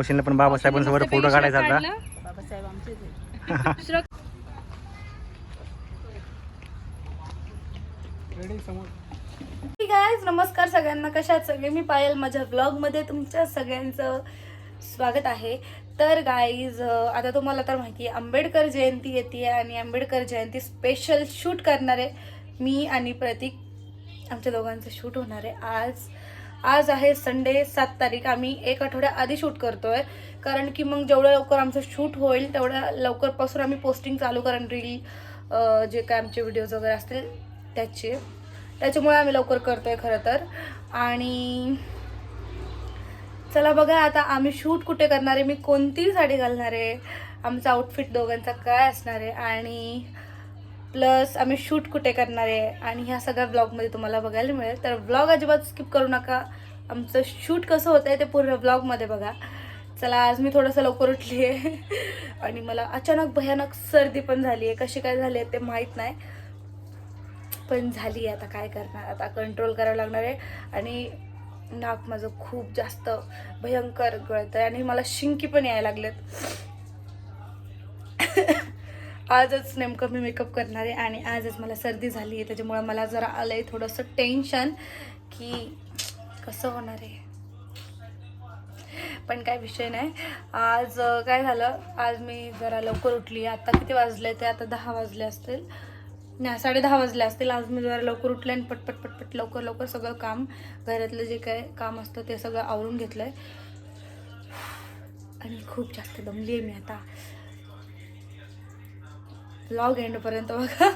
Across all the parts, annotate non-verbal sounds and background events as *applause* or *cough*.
मशीनला पण बाबासाहेबांसोबत फोटो काढायचा होता. *laughs* नमस्कार सगळ्यांना. कशात सगळे? मी पायल माझ्या ब्लॉगमध्ये तुमच्या सगळ्यांचं स्वागत आहे. तर गाईज आता तुम्हाला तर माहिती आहे आंबेडकर जयंती येते आणि आंबेडकर जयंती स्पेशल शूट करणार आहे मी आणि प्रतीक. आमच्या दोघांचं शूट होणार आहे आज. आज आहे संडे सात तारीख. आम्ही एक आठवड्या आधी शूट करतोय. कारण की मग जेवढं लवकर आमचं शूट होईल तेवढ्या लवकरपासून आम्ही पोस्टिंग चालू कारण रील जे काय आमचे व्हिडिओज वगैरे असतील त्याचे. त्याच्यामुळे आम्ही लवकर करतोय खरं तर. आणि चला बघा आता आम्ही शूट कुठे करणार आहे? मी कोणती साडी घालणार आहे? आमचा आउटफिट दोघांचा काय असणार आहे? आणि प्लस आम्ही शूट कुठे करणार आहे आणि ह्या सगळ्या ब्लॉगमध्ये तुम्हाला बघायला मिळेल. तर ब्लॉग अजिबात स्किप करू नका. आमचं शूट कसं होतं आहे ते पूर्ण ब्लॉगमध्ये बघा. चला आज मी थोडंसं लवकर उठली आहे *laughs* आणि मला अचानक भयानक सर्दी पण झाली आहे कशी काय झाली आहे ते माहीत नाही. पण झाली आहे आता काय करणार? आता कंट्रोल करावं लागणार आहे. आणि नाक माझं खूप जास्त भयंकर गळतं आहे आणि मला शिंकी पण यायला लागलेत. *laughs* आजच नेमकं मी मेकअप करणार आहे आणि आजच मला सर्दी झाली आहे त्याच्यामुळं मला जरा आलं आहे थोडंसं टेन्शन की कसं होणार आहे. पण काय विषय नाही. आज काय झालं? आज मी जरा लवकर उठली आता किती वाजले ते? आता दहा वाजले असतील. नाही साडे दहा वाजले असतील. आज मी जरा लवकर उठले आणि पटपट पटपट लवकर लवकर सगळं काम घरातलं जे काय काम असतं ते सगळं आवरून घेतलं आहे आणि खूप जास्त दमली आहे मी आता. ब्लॉग एंडपर्यंत बघा.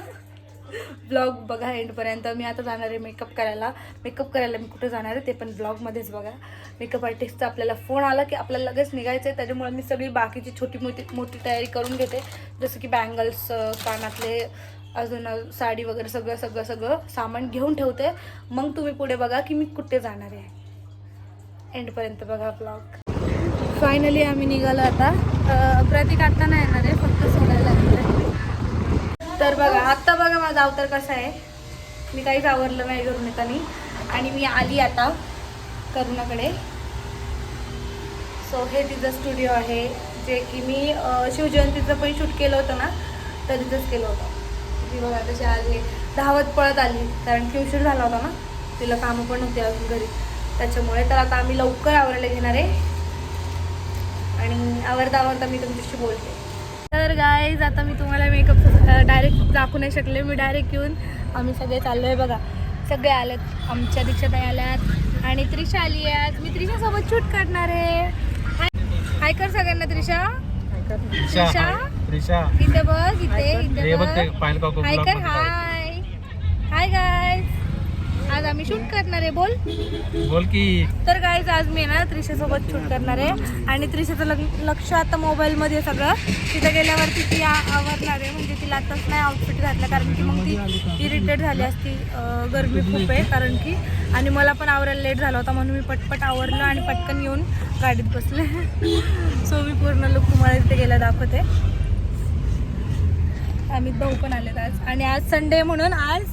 ब्लॉग बघा एंडपर्यंत मी आता जाणार आहे मेकअप करायला. मेकअप करायला मी कुठे जाणार आहे ते पण ब्लॉगमध्येच बघा. मेकअप आर्टिस्टचा आपल्याला फोन आला की आपल्याला लगेच निघायचं आहे त्याच्यामुळे मी सगळी बाकीची छोटी मोठी मोठी तयारी करून घेते. जसं की बँगल्स कानातले अजून साडी वगैरे सगळं सगळं सगळं सामान घेऊन ठेवते. मग तुम्ही पुढे बघा की मी कुठे जाणार आहे. एंडपर्यंत बघा ब्लॉग फायनली आम्ही निघालो आता. प्रतीक आत्ता नाही येणार आहे फक्त सोडायला येणार आहे. तर बघा आत्ता बघा माझा अवतार कसा आहे. मी काहीच आवरलं नाही घरून येताना आणि मी आली आता करुणाकडे. सो हे तिचं स्टुडिओ आहे जे की मी शिवजयंतीचं पण शूट केलं होतं ना तर तिथंच केलं होतं. ती बघा तशी आली धावत पळत आली कारण की उशीर झाला होता ना. तिला कामं पण होती अजून घरी. त्याच्यामुळे तर आता आम्ही लवकर आवरायला घेणार आहे. आणि आवरता आवडता मी तुमच्याशी बोलते. तर गाईज आता मी तुम्हाला मेकअप डायरेक्ट दाखवू नाही शकले. मी डायरेक्ट येऊन आम्ही सगळे चाललो आहे बघा. सगळे आलेत. आमच्या दीक्षाताई आल्यात. आणि त्रिशा आली आहे मी त्रिशासोबत शूट करणार आहे. हाय कर सगळ्यांना त्रिशा. त्रिशा त्रिशा. इथे बघ इथे इथे बघ हाय कर हाय हाय गाईज आज आम्ही शूट करणार आहे बोल. बोल की. तर गाईज आज मी ना त्रिशासोबत शूट करणार आहे. आणि त्रिशाचं लक्ष आता मोबाईलमध्ये सगळं. तिथं गेल्यावरती ती आवरणार आहे म्हणजे तिला आताच नाही आउटफिट घातलं कारण की मग ती इरिटेट झाली असती. गरमी खूप आहे कारण की. आणि मला पण आवरायला लेट झाला होता म्हणून मी पटपट आवरलं आणि पटकन येऊन गाडीत बसले. *laughs* सो मी पूर्ण लुक तुम्हाला तिथे गेला दाखवते. आम्ही भाऊ पण आलेत आज. आणि आज संडे म्हणून आज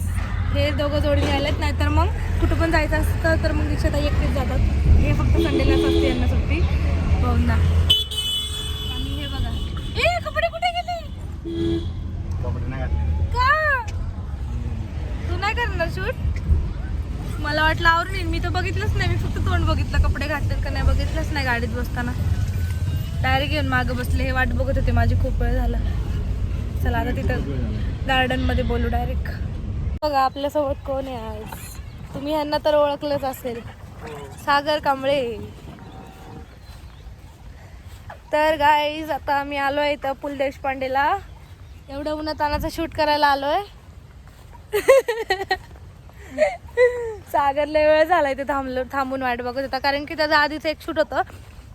हे दोघं जोडीने आलेत नाहीतर मग कुठं पण जायचं असतं तर मग दिक्षात एकटेच जातात. हे फक्त संडेलाच असते यांना सुट्टी. भाऊंना आणि हे बघा. ए कपडे कुठे गेले? कपडे नाही घातले. का? तू नाही करणार शूट? मला वाटलं आवरून मी तर बघितलंच नाही. मी फक्त तोंड बघितलं. कपडे घातलेत का नाही बघितलंच नाही गाडीत बसताना. डायरेक्ट येऊन मागं बसले. हे वाट बघत होते. माझी खूप वेळ झाला. चला आता तिथं गार्डनमध्ये बोलू डायरेक्ट बघा आपल्यासोबत कोण आहे आज? तुम्ही यांना तर ओळखलंच असेल. सागर कांबळे. तर गाईज आता आम्ही आलोय इथं पुल देशपांडेला. एवढं उन्हात तानाचं शूट करायला आलोय. सागरला वेळ झाला इथे थांबलो थांबून वाट बघत होता. कारण की त्याचं आधीच एक शूट होतं.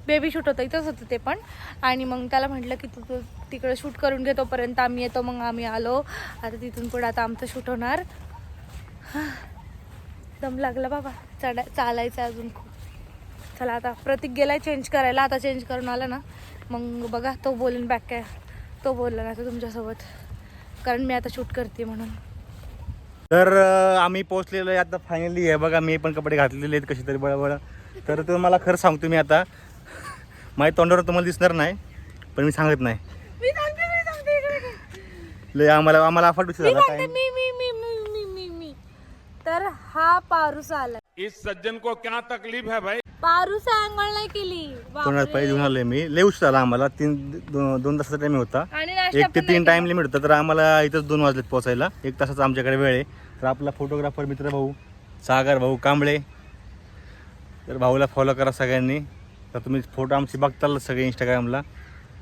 बेबी शूट होतं इथंच होतं ते पण. आणि मग त्याला म्हटलं की तू तू तिकडे शूट करून घे तोपर्यंत आम्ही येतो मग आम्ही आलो. आता तिथून पुढे आता आमचं शूट होणार. दम लागला बाबा. चढा चालायचं अजून खूप. चला आता प्रतीक गेलाय चेंज करायला आता चेंज करून आला ना. मग बघा तो बोलून बॅक काय तो बोलला ना आता तुमच्यासोबत. कारण मी आता शूट करते म्हणून. तर आम्ही पोहोचलेलो आहे आता फायनली आहे बघा मी पण कपडे घातलेले आहेत कशी तरी बळबळ. तर तुम्हाला खरं सांगतो मी आता. माझ्या तोंडावर तुम्हाला दिसणार नाही पण मी सांगत नाही. मी सांगते मी सांगते इकडे. घे. लय आम्हाला आम्हाला अफाट मी झाला सांगते काय? मी मी मी मी मी मी मी. तर हा पारूस आला. इस सज्जन को क्या तकलीफ है भाई? पारूस आंघोळ नाही केली. तोंडात बापरे. पाहिजे घेऊन आलोय मी. लय उशीर झाला आम्हाला. तीन दो- दोन तासाचा टाइम होता. आणि नाश्ता एक ते पण नाही तीन टाइम लिमिट होता. तर आम्हाला इथंच दोन वाजलेत पोहोचायला. एक तासाचा आमच्याकडे वेळ आहे. तर आपला फोटोग्राफर मित्र भाऊ सागर भाऊ कांबळे. तर भाऊला फॉलो करा सगळ्यांनी. तर तुम्ही फोटो आमचे बघताल सगळे इंस्टाग्रामला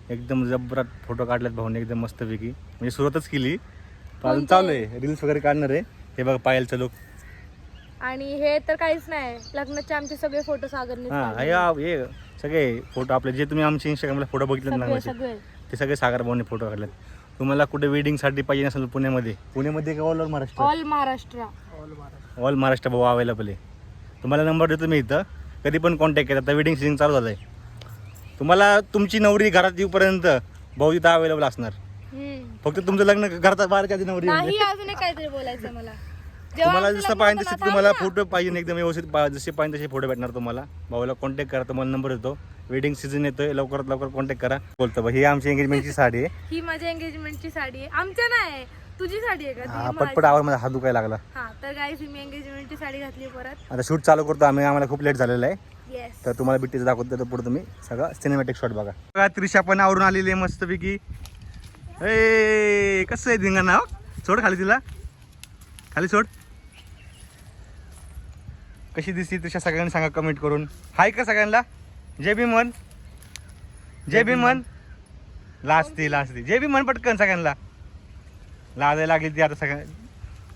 एकदम जबरात फोटो काढलेत भाऊने एकदम मस्तपैकी. म्हणजे सुरुवातच केली पण अजून चालू आहे. रील्स वगैरे काढणार आहे. हे बघा पायलचं लोक आणि हे तर काहीच नाही. लग्नाचे आमचे सगळे फोटो सागरने हां हे आ- हे सगळे फोटो आपले जे तुम्ही आमचे इंस्टाग्रामला फोटो बघितले ना सगळे लग्नाचे सगळे. ते सगळे सागर भाऊने फोटो काढलेत. तुम्हाला कुठे वेडिंगसाठी पाहिजे नसेल पुण्यामध्ये. पुण्यामध्ये का all over Maharashtra? All Maharashtra. All Maharashtra भाऊ अवेलेबल आहे. तुम्हाला नंबर देतो मी इथं. कधी पण कॉन्टॅक्ट करा आता वेडिंग सीझन चालू झालं आहे तुम्हाला तुमची नवरी घरात येऊपर्यंत भाऊ इथं अवेलेबल असणार. फक्त तुमचं लग्न घरात बाहेरच्या आधी नवरी येऊ दे. नाही अजून एक काहीतरी बोलायचं मला. जेव्हा तुम्हाला जसं पाहिजे तसे तुम्हाला. फोटो पाहिजे एकदम व्यवस्थित जसे पाहिजे तसे फोटो भेटणार तुम्हाला. भाऊला कॉन्टॅक्ट करा तुम्हाला नंबर येतो. वेडिंग सीझन येतोय लवकरात लवकर कॉन्टॅक्ट करा. बोलतो बा ही आमची एंगेजमेंटची साडी आहे. ही माझ्या एंगेजमेंटची साडी आहे. आमच्या नाही. तुझी साडी आहे का? हा ती पटपट माझी. आवर माझा हात दुखायला लागला. हा तर गाईज मी एंगेजमेंटची साडी घातली परत. आता शूट चालू करतो आम्ही. आम्हाला खूप लेट झालेलं आहे. येस तर तुम्हाला बिट्टीचं दाखवतो तर पुढे तुम्ही. सगळं सिनेमॅटिक शॉट बघा. बघा त्रिशा पण आवरून आलेली आहे मस्तपैकी. ए कसं आहे धिंगा नाव सोड खाली तिला. खाली सोड. कशी दिसती त्रिशा सगळ्यांनी सांगा कमेंट करून. हाय का सगळ्यांना? जय भीम म्हण. जय भीम म्हण. लाजती लाजती जय भीम म्हण पटकन सगळ्यांना. लाजायला लागली ती आता सगळ्या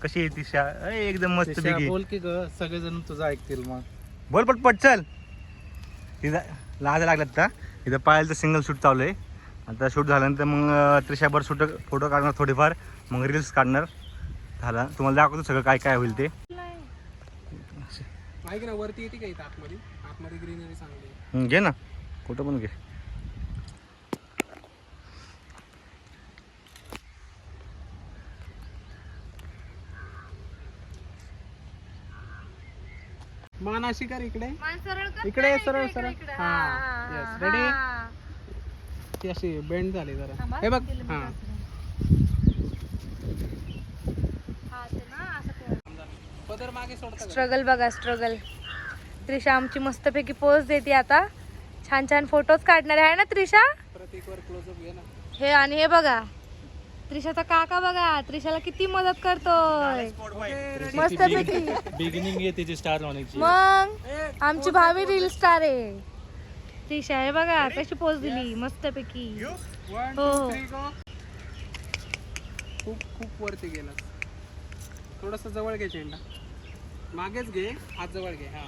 कशी आहे त्रिशा ए, एकदम मस्त बोल की ग सगळेजण तुझं ऐकतील मग. बोल पटपट चल. तिथं लाज लागल्यात का इथं पाहायला सिंगल शूट चालू आहे. आता शूट झाल्यानंतर मग अं, त्रिशाभर शूट फोटो काढणार थोडेफार. मग रील्स काढणार. झाला. तुम्हाला दाखवतो सगळं काय काय होईल ते. ऐक ना वरती येते का इथं आतमध्ये? आतमध्ये ग्रीनरी चांगली आहे. हं, घे ना. फोटो पण घे. मान अशी कर इकडे मान सरळ कर इकडे सरळ. सरळ. हा येस रेडी. ती अशी बेंड झाली जरा. हे बघ हा. पदर मागे? स्ट्रगल बघा स्ट्रगल त्रिशा आमची मस्तपैकी पोज देते आता. छान छान फोटोज काढणार आहे ना त्रिशा? प्रतीकवर क्लोजअप घे ना. हे आणि हे बघा. त्रिशाचा काका बघा त्रिशाला किती मदत करतोय. मस्तपैकी बिगिनिंग आहे त्याची स्टार होण्याची. मग आमची भावी रील स्टार आहे. त्रिशा हे बघा कशी पोच दिली मस्तपैकी वन हो. खूप खूप वरती गेला थोडस जवळ घे चेंडा. मागेच घे हात जवळ घे हा.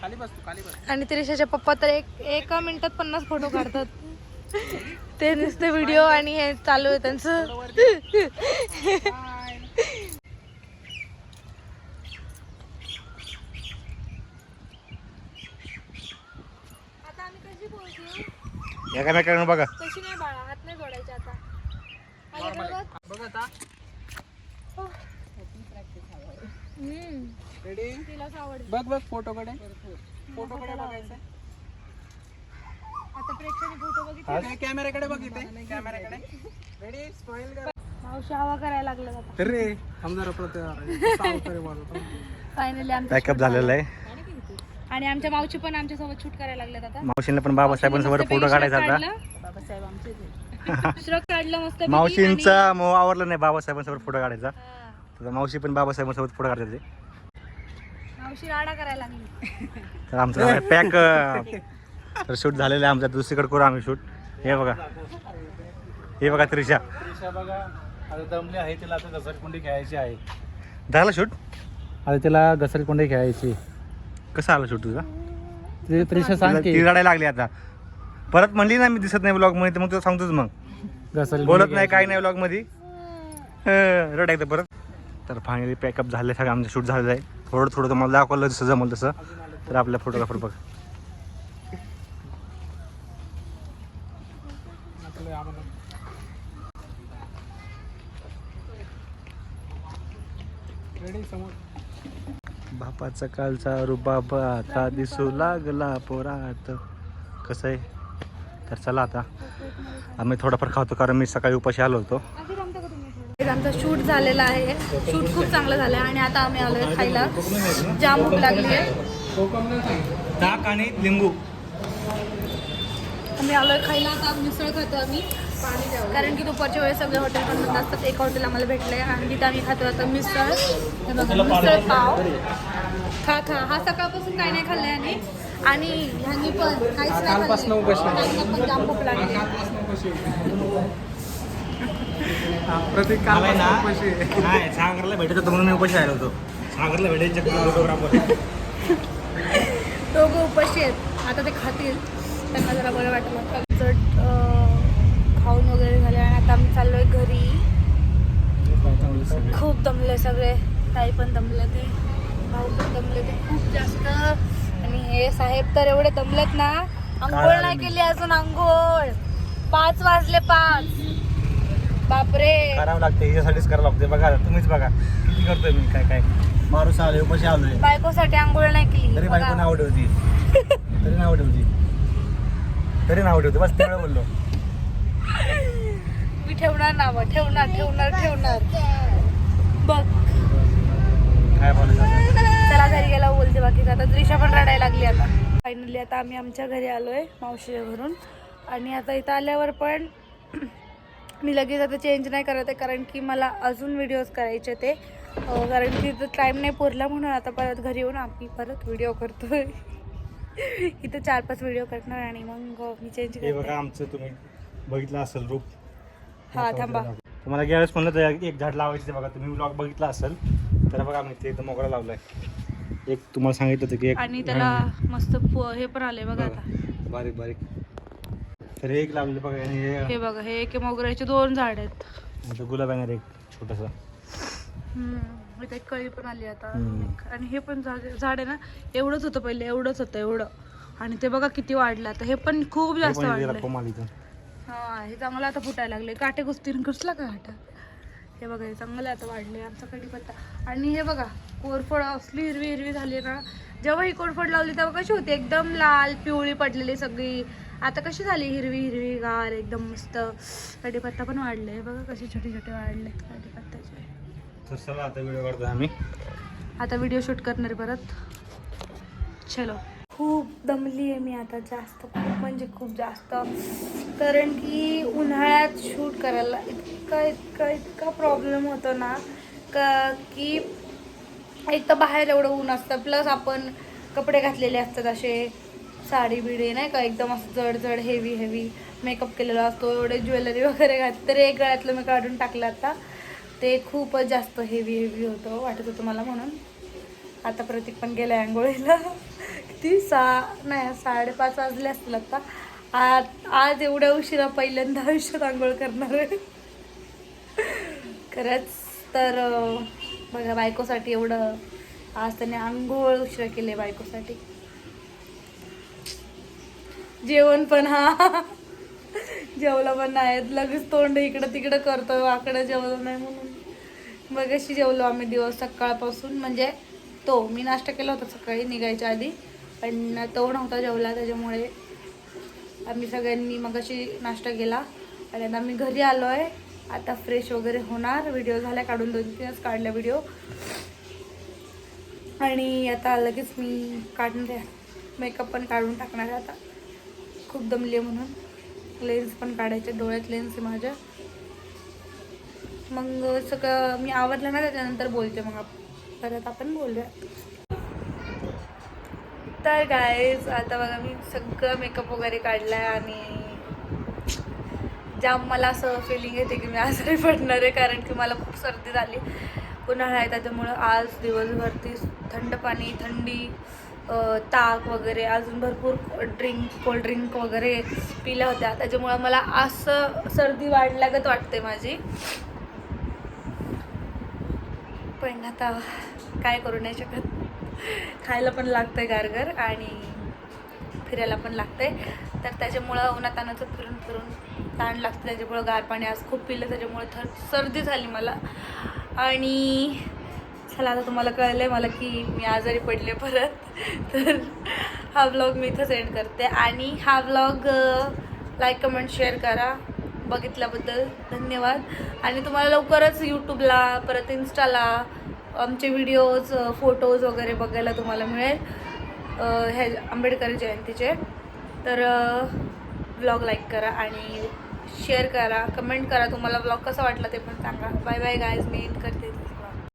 खाली बस तू खाली बस. आणि त्रिशाचे पप्पा तर एक एका मिनिटात पन्नास फोटो काढतात. *laughs* ते नुसते व्हिडिओ आणि हे चालू आहे त्यांचं. एकामेकांना बघा. कशी नाही बाळा हात नाही जोडायचे आता. बघ. आता. बघ बघ फोटोकडे. फोटोकडे बघायचं आता प्रेक्षणी फोटो बघितले इकडे कॅमेऱ्याकडे बघ इथे कॅमेऱ्याकडे. रेडी स्माइल कर. मावशी हवा करायला लागलं आता. फायनली आमचं पॅकअप झालेलं आहे. आणि आमच्या मावशी पण आमच्यासोबत शूट करायला लागल्यात आता. मावशींना पण बाबासाहेबांसोबत फोटो काढायचा बाबासाहेब श्रक *laughs* काढलं मस्त मावशींचा मोह आवडला नाही बाबासाहेबांसोबत फोटो काढायचा. तर मावशी पण बाबासाहेबांसोबत फोटो काढायचे मावशी राडा करायला लागली. तर आमचं पॅक *laughs* तर शूट झालेलं आहे आमचं दुसरीकडे करू आम्ही शूट. हे बघा. हे बघा त्रिशा. त्रिशा बघा. आता दमली आहे तिला आता घसरकुंडी खेळायची आहे. झालं शूट? आता तिला घसरकुंडी खेळायची. कसं आलं शूट तुझा? ते त्रिशा सांग ती रडायला लागली आता. परत म्हणली ना मी दिसत नाही ब्लॉगमध्ये तर मग तुला सांगतोच मग. घसरकुंडी बोलत नाही काही नाही ब्लॉगमध्ये हं, रडायचं परत. तर फायनली पॅकअप झाले सगळं आमचं शूट झालेलं आहे. थोडं थोडं तुम्हाला दाखवलं जसं जमल तसं. तर आपल्या फोटोग्राफर बघ रेडी समोर बापाचा कालचा रुबाब आता दिसू लागला पोरात. कसं आहे? तर चला आता. आम्ही थोडाफार खातो कारण मी सकाळी उपाशी आलो होतो. आमचा शूट झालेला आहे. शूट खूप चांगलं झालं आहे आणि आता आम्ही आलोय खायला. जाम भूक लागली आहे. ताक आणि लिंबू. आम्ही आलोय खायला. आता मिसळ खातो आम्ही. कारण की दुपारच्या वेळेस सगळे हॉटेल बंद असतात. एक हॉटेल आम्हाला भेटलंय. आणि तिथं आम्ही खातो आता मिसळ. हे बघा, मिसळ पाव. खा खा. हा सकाळपासून काही नाही खाल्लंय आणि आणि ह्यांनी पण काहीच नाही कालपासून खाल्लंय. उपाशी आहे. त्यांना पण जाम भूक लागली. प्रतीक काल. ना. नाही सागरला भेटायचं होतं म्हणून मी उपाशी राहिलो होतो. सागरला भेटायचं फोटोग्राफर दोघं उपाशी आहेत. आता ते खातील. त्यांना जरा बरं वाटलं. अं, खाऊन वगैरे झाले आणि आता आम्ही चाललोय घरी. खूप दमले सगळे. ताई पण दमले ते. भाऊ पण दमले ते खूप जास्त. आणि हे साहेब तर एवढे दमलेत ना. आंघोळ नाही केली अजून आंघोळ. पाच वाजले पाच. बापरे. करावं लागते हिच्यासाठीच करावं लागते. बघा तुम्हीच बघा. किती करतोय मी काय काय? माणूस आलोय उपाशी आलोय. बायकोसाठी आंघोळ नाही केली. तरी बायको. नाव ठेवती. तरी नाव ठेवती. तरी नाव ठेवते. बस तेवढं बोललो. मी ठेवणार नाव. ठेवणार ठेवणार ठेवणार. बघ. काय बोलायचं चला घरी गेला बोलते बाकी आता त्रिशा पण रडायला लागली आता. फायनली आता आम्ही आमच्या घरी आलोय मावशीच्या घरून. आणि आता इथं आल्यावर पण मी लगेच आता चेंज नाही करत आहे कारण की मला अजून व्हिडिओज करायचे ते. कारण की इथं टाईम नाही पुरला म्हणून आता परत घरी येऊन आम्ही परत व्हिडिओ करतोय. इथं चार पाच व्हिडिओ करणार आणि मग मी चेंज हे बघा करते. आमचं तुम्ही बघितलं असेल रूप. हा थांबा. तुम्हाला गेल्यावेळेस म्हणलं तर एक झाड लावायचं ते बघा. तुम्ही ब्लॉग बघितला असेल तर बघा मी ते एकदम मोकळा लावलाय. एक तुम्हाला सांगितलं होतं की एक आणि त्याला मस्त प- हे पण आले बघा आता. बारीक बारीक. तर एक लावलेलं बघा आणि हे हे बघा हे एक मोगऱ्याचे दोन झाड आहेत. गुलाब येणार एक छोटंसं. हम्म, इथे एक कळी पण आली आता. हम्म. आणि हे पण झाड झाड आहे ना एवढंच होतं पहिले एवढंच होतं एवढं. आणि ते बघा किती वाढलं आता. हे पण खूप जास्त इथं हा हे चांगलं आता फुटायला लागले काटे कुस्तीन घुसला का काटा? हे बघा हे चांगलं आता वाढले आमचा कढीपत्ता. आणि हे बघा कोरफड असली हिरवी हिरवी झाली ना जेव्हा ही कोरफड लावली तेव्हा कशी होती? एकदम लाल पिवळी पडलेली सगळी. आता कशी झाली? हिरवी हिरवी गार एकदम मस्त. कढीपत्ता पण वाढले हे बघा कसे छोटे छोटे वाढले तर चला आता व्हिडिओ काढतो आम्ही. आता व्हिडिओ शूट करणार परत. चलो. खूप दमली आहे मी आता जास्त. खूप म्हणजे खूप जास्त. कारण की उन्हाळ्यात शूट करायला इतका इतका इतका प्रॉब्लेम होतो ना का की एक तर बाहेर एवढं ऊन असतं. प्लस आपण कपडे घातलेले असतात असे साडी बिडी नाही का एकदम असं जड जड हेवी हेवी मेकअप केलेला असतो. एवढे ज्वेलरी वगैरे घात तर एक गळ्यातलं मी काढून टाकलं आता. ते खूपच जास्त हेवी हेवी होतं वाटत होतं मला म्हणून. आता प्रतीक पण गेला आंघोळीला. किती सहा नाही साडेपाच वाजले असतील आता. आज आज एवढ्या उशिरा पहिल्यांदा आयुष्यात आंघोळ करणार आहे. खरंच तर बघा बायकोसाठी एवढं आज त्याने आंघोळ उशिरा केले बायकोसाठी. जेवण पण हा. जेवला पण नाही. लगेच तोंड इकडं तिकडं करतो वाकडं जेवलं नाही म्हणून. मग अशी जेवलो आम्ही दिवस सकाळपासून. म्हणजे तो मी नाश्ता केला होता सकाळी निघायच्या आधी. पण तो नव्हता जेवला त्याच्यामुळे आम्ही सगळ्यांनी मग अशी नाश्ता केला. आणि आता मी घरी आलो आहे आता फ्रेश वगैरे होणार. व्हिडिओ झाल्या काढून दोन तीनच काढल्या व्हिडिओ आणि आता लगेच मी काढणार आहे मेकअप पण काढून टाकणार आहे आता. खूप दमली आहे म्हणून. लेन्स पण काढायचे. डोळ्यात लेन्स आहे माझ्या. मग सगळं मी आवडलं ना त्याच्यानंतर बोलते मग आप- परत आपण बोलूया. तर गायज आता बघा मी सगळं मेकअप वगैरे काढला आहे आणि जाम मला असं फिलिंग येते की मी आजारी पडणार आहे कारण की मला खूप सर्दी झाली. उन्हाळा आहे त्याच्यामुळं आज दिवसभरती थंड पाणी थंडी ताक वगैरे अजून भरपूर ड्रिंक कोल्ड्रिंक वगैरे पिल्या होत्या. त्याच्यामुळं मला असं सर्दी वाढल्यागत वाटते माझी. पण आता काय करू नाही शकत. खायला पण लागतं आहे गारगर आणि फिरायला पण लागतं आहे तर त्याच्यामुळं उन्हातानाचं फिरून फिरून ताण लागतं त्याच्यामुळं गार पाणी आज खूप पिलं. त्याच्यामुळे थर सर्दी झाली मला. आणि चला आता तुम्हाला कळलं आहे मला की मी आजारी पडले परत. तर हा ब्लॉग मी इथं सेंड करते. आणि हा ब्लॉग लाईक कमेंट शेअर करा बघितल्याबद्दल. धन्यवाद. आणि तुम्हाला लवकरच यूट्यूबला परत इन्स्टाला आमचे व्हिडिओज फोटोज वगैरे बघायला तुम्हाला मिळेल. ह्या आंबेडकर जयंतीचे. तर ब्लॉग लाईक करा आणि शेअर करा कमेंट करा. तुम्हाला ब्लॉग कसा वाटला ते पण सांगा. बाय बाय गायज मी एंड करते.